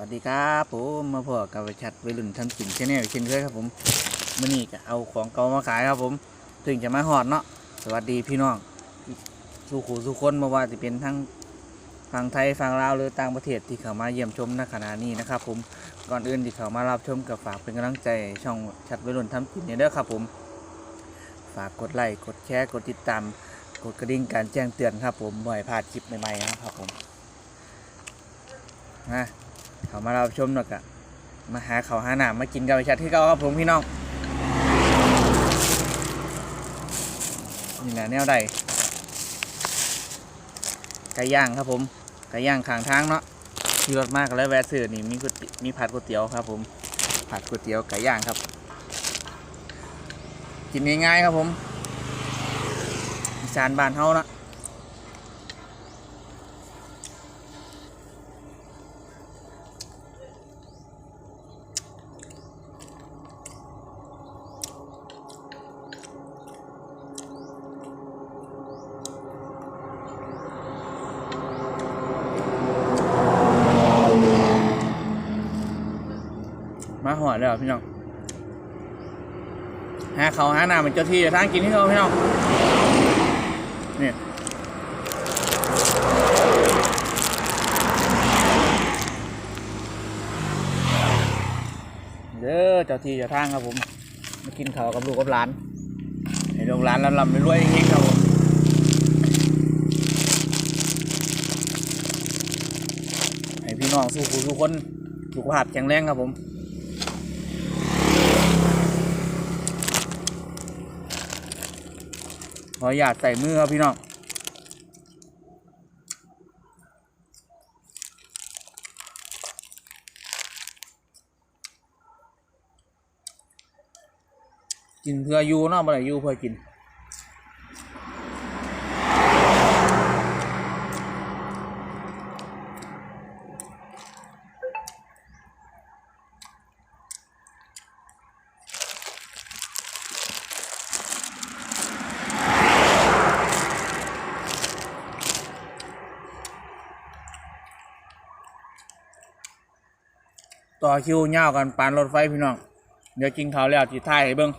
วัสดีครับผมมาพอกับชัดวัยรุ่นทำกินชาแนลเช่นเคยครับผมมื่อนี้ก็เอาของเก่ามาขายครับผม ถึงจะมาหอดเนาะสวัสดีพี่น้องสู่ขู่สู่คนมาว่าจะเป็นทั้งฝั่งไทยฝั่งลาวหรือต่างประเทศที่เข้ามาเยี่ยมชมในขณะนี้นะครับ ผมก่อนอื่นที่เข้ามารับชมกับฝากเป็นกำลังใจช่องชัดวัยรุ่นทำกินเนี่ยเด้อครับผม ฝากกดไลค์กดแชร์กดติดตามกดกระดิ่งการแจ้งเตือนครับผมบ่อยพลาดคลิปใหม่ๆนะครับผมนะ เขามาเราชมหน่อยกะมาหาเขาวหาหนามมากินกับไอชัดที่เก่าครับผมพี่น้องนี่แหละแนวใดไก่ย่างครับผมไก่ย่างข้างทางเนาะขี่รถมากแล้วแวะซื้อนี่มีก๋วยมีผัดก๋วยเตี๋ยวครับ ผมผัดก๋วยเตี๋ยวไก่ย่างครับ กินง่ายๆครับผมอีสานบ้านเฮานะ มาหอดเลยเหรอพี่น้องหาเขาหาหน้ามันเจ้าที่จ้าทางกินที่เขาพี่น้องนี่เด้อเจ้าที่เจ้าทางครับผมมากินข้าวกับลูกกับหลานให้ลูกหลานลำลำไปรวยเฮงๆครับผมให้พี่น้องสู้ผู้ทุกคนสุขภาพแข็งแรงครับผม ขออย่าตใส่มือครับพี่น้องกินเพื่ออยู่เนาะบ่ได้อยู่เพื่อกิน อคิวยาวกันปานรถไฟพี่น้อง เดี๋ยวกินข้าวแล้วจิท้ายให้เบิ่ง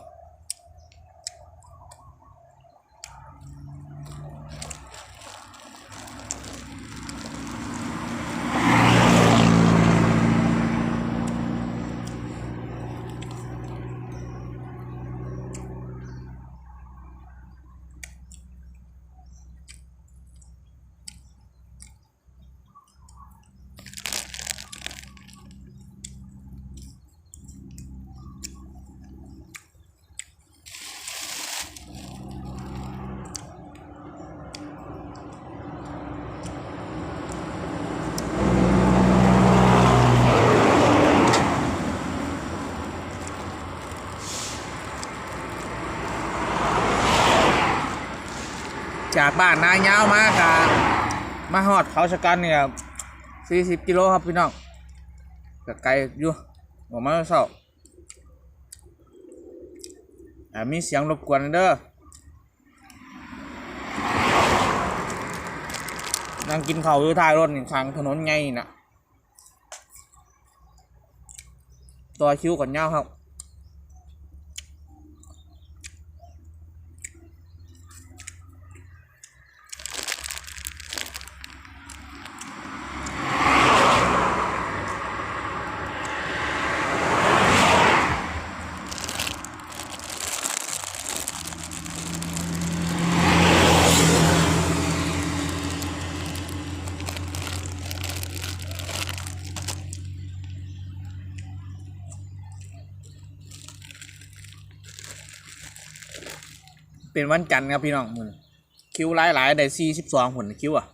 จากบ้านนายาวมากะมาฮอดเขาชะกันเนี่ยสี่สิบกิโลครับพี่น้องกไกลอยู่ออกมาเศร้าอ่ามีเสียงรบกวนเด้อนั่งกินข้าวอยู่ท้ายรถนี่ข้างถนนไงน่ะตัวคิ้วก่อนยาครับ เป็นวันจันทร์ครับพี่น้องมือคิวหลายหลายๆได้สี่สิบสองผลคิวอะ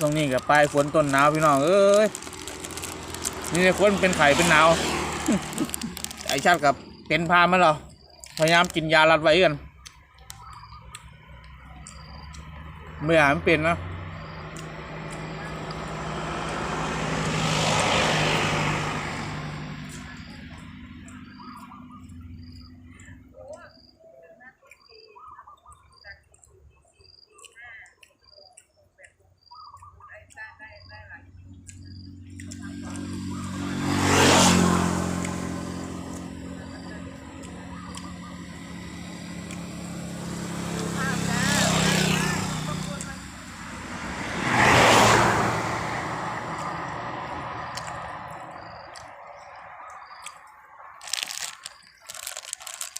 ตรงนี้กับปลายฝนต้นหนาวพี่น้องเอ้ยนี่คนเป็นไข่เป็นหนาวไอชาติกับเป็นพามันหรอพยายามกินยารัดไว้กันไม่อยากมันเป็นนะ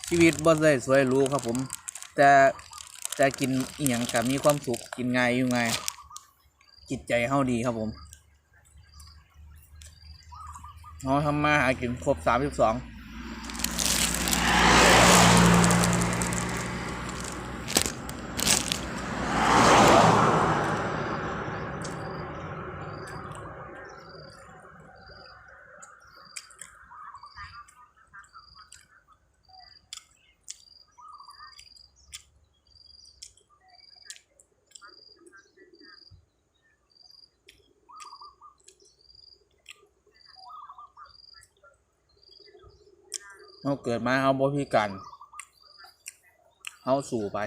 ชีวิตบ่ได้สวยรู้ครับผม แต่แต่กินอีหยังกับมีความสุขกินง่ายอยู่ไงายจิตใจเฮาดีครับผมเราทำมาหากินครบสามสิบสอง เราเกิดมาเขาบ่พิการเฮาสู่ไป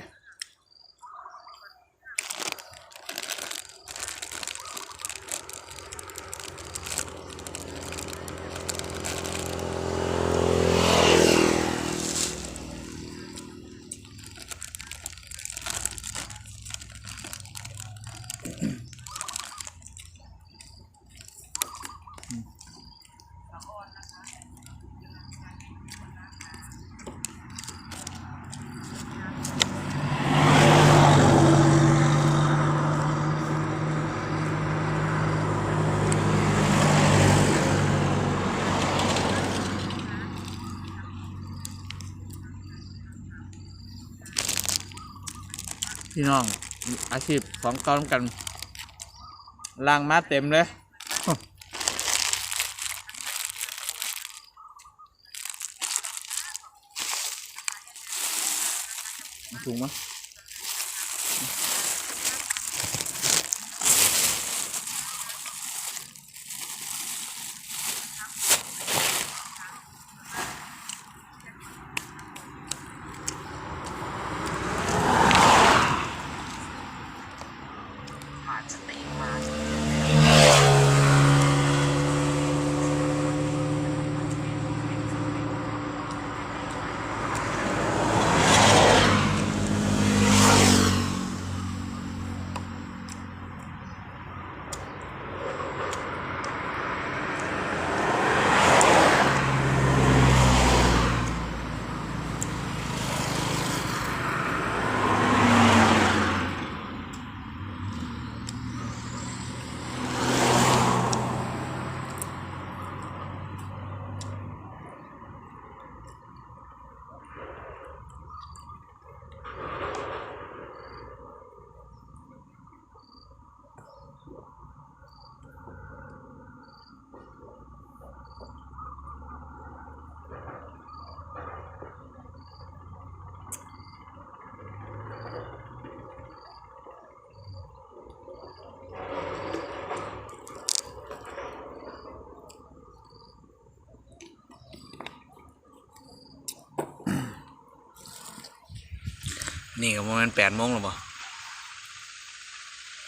พี่น้อง อาชีพของเก่าเหมือนกันล่างมาเต็มเลยถูกมั้ย นี่ก็ประมาณแปดโมงแล้วบ่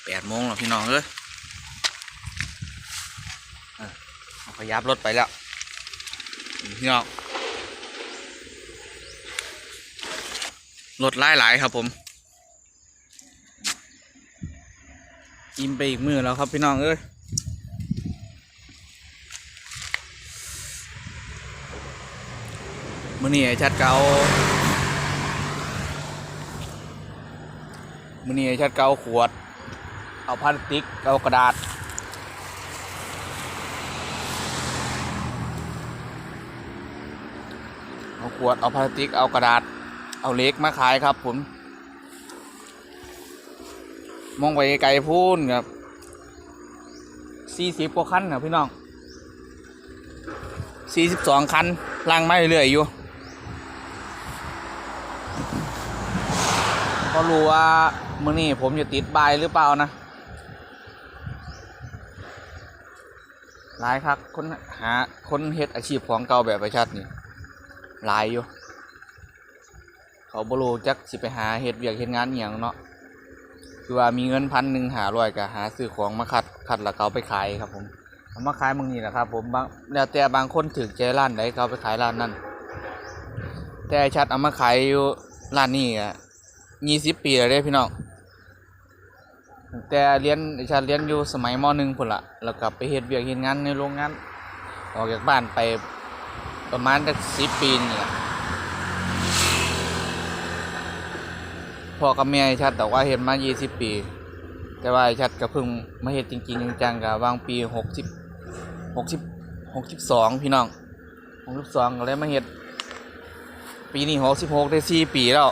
แปดโมงแล้วพี่น้องเอ้ยอะเอาขยับรถไปแล้วพี่น้องรถไล่หลายครับผมอิ่มไปอีกมือแล้วครับพี่น้องเอ้ยมื่อนี้ไอ้ชัดเกา มือนี้ชัดเกาขวด เอาพลาสติก เอากระดาษ เอาขวด เอาพลาสติก เอากระดาษ เอาเล็กมาขายครับผม มองไปไกลๆพูนครับสี่สิบกว่าคันนะพี่น้องสี่สิบสองคันล่างไม่เรื่อยอยู่ก็รู้ว่า มื้อนี้ผมจะติดบายหรือเปล่านะหลายครับคนหาคนเฮ็ดอาชีพของเก่าแบบประชัดนี่หลายอยู่ เขาบรูจักสิไปหาเฮ็ดเวียกเฮ็ดงานอย่างเนาะคือว่ามีเงินพันหนึ่งหาร้อยก็หาซื้อของมาคัดคัดแล้วก็เอาไปขายครับผมเอามาขายมึงนี่แหละครับ ผมบางแล้วแต่บางคนถึงใจร้านใดก็เอาไปขายร้านนั้นแต่ชัดเอามาขายอยู่ร้านนี้อะยี่สิบปีแล้วเด้พี่น้อง แต่เรียนดิฉันเรียนอยู่สมัยมหนึ่งพุ่นละแล้วกลับไปเฮ็ดเวียกเฮ็ดงานในโรงงาน ออกจากบ้านไปประมาณสักสิบปีนี่แหละพ่อกับแม่ไอ้ชัดแต่ว่าเฮ็ดมายี่สิบปี แต่ว่าไอ้ชัดก็เพิ่งมาเฮ็ดจริงๆจังๆกับวางปีหกสิบหกสิบหกสิบสองพี่น้องหกสิบสองก็เลยมาเฮ็ดปีนี้หกสิบหกได้สี่ปีแล้ว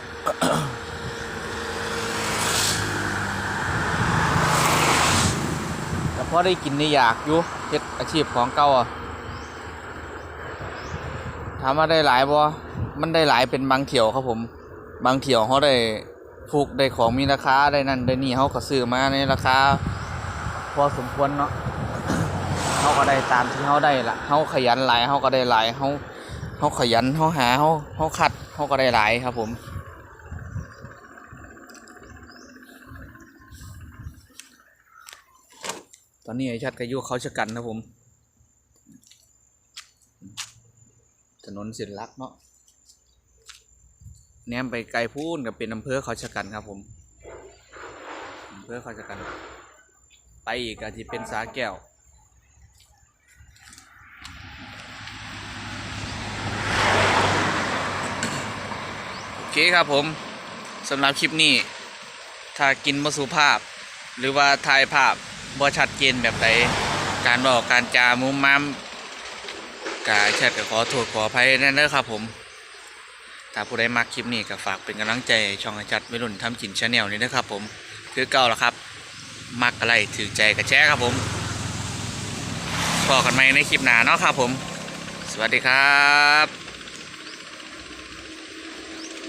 แต่ พอได้กินได้อยากอยู่เฮ็ดอาชีพของเก่าอะถามว่าได้หลายบ่มันได้หลายเป็นบางเที่ยวครับผม บางเที่ยวเขาได้ถูกได้ของมีราคาได้นั่นได้นี่เขาก็ซื้อมาในราคา พอสมควรเนาะเขาก็ได้ตามที่เขาได้ละเขาขยันหลายเขาก็ได้หลายเขาเขาขยันเขาหาเขาเขาคัดเขาก็ได้หลายครับผม ตอนนี้ไอ้ชัดกับยุเขาชะกันนะผม ถนนส้นลักเนาะแนมไปไกลพูนกับเป็นอำเภอเขาชะกันครับผมอำเภอเขาชะกัน ไปอีกอาจจะเป็นสาแก้วโอเคครับผมสำหรับคลิปนี้ ถ้ากินมาสุภาพ หรือว่าถ่ายภาพ บ่ชัดเจนแบบใดการบอกการจามุมมามกาแชทก็ขอโทษขออภัยนั่นเด้อครับผมถ้าผู้ใดมักคลิปนี้ก็ฝากเป็นกำลังใจช่องอาจัดไม่รุ่นทำกินชาแนลนี้นะครับผมคือเก่าแล้วครับ มักอะไรถือใจกับแชร์ครับผมพอกันไหมในคลิปหน้าเนาะครับผม สวัสดีครับ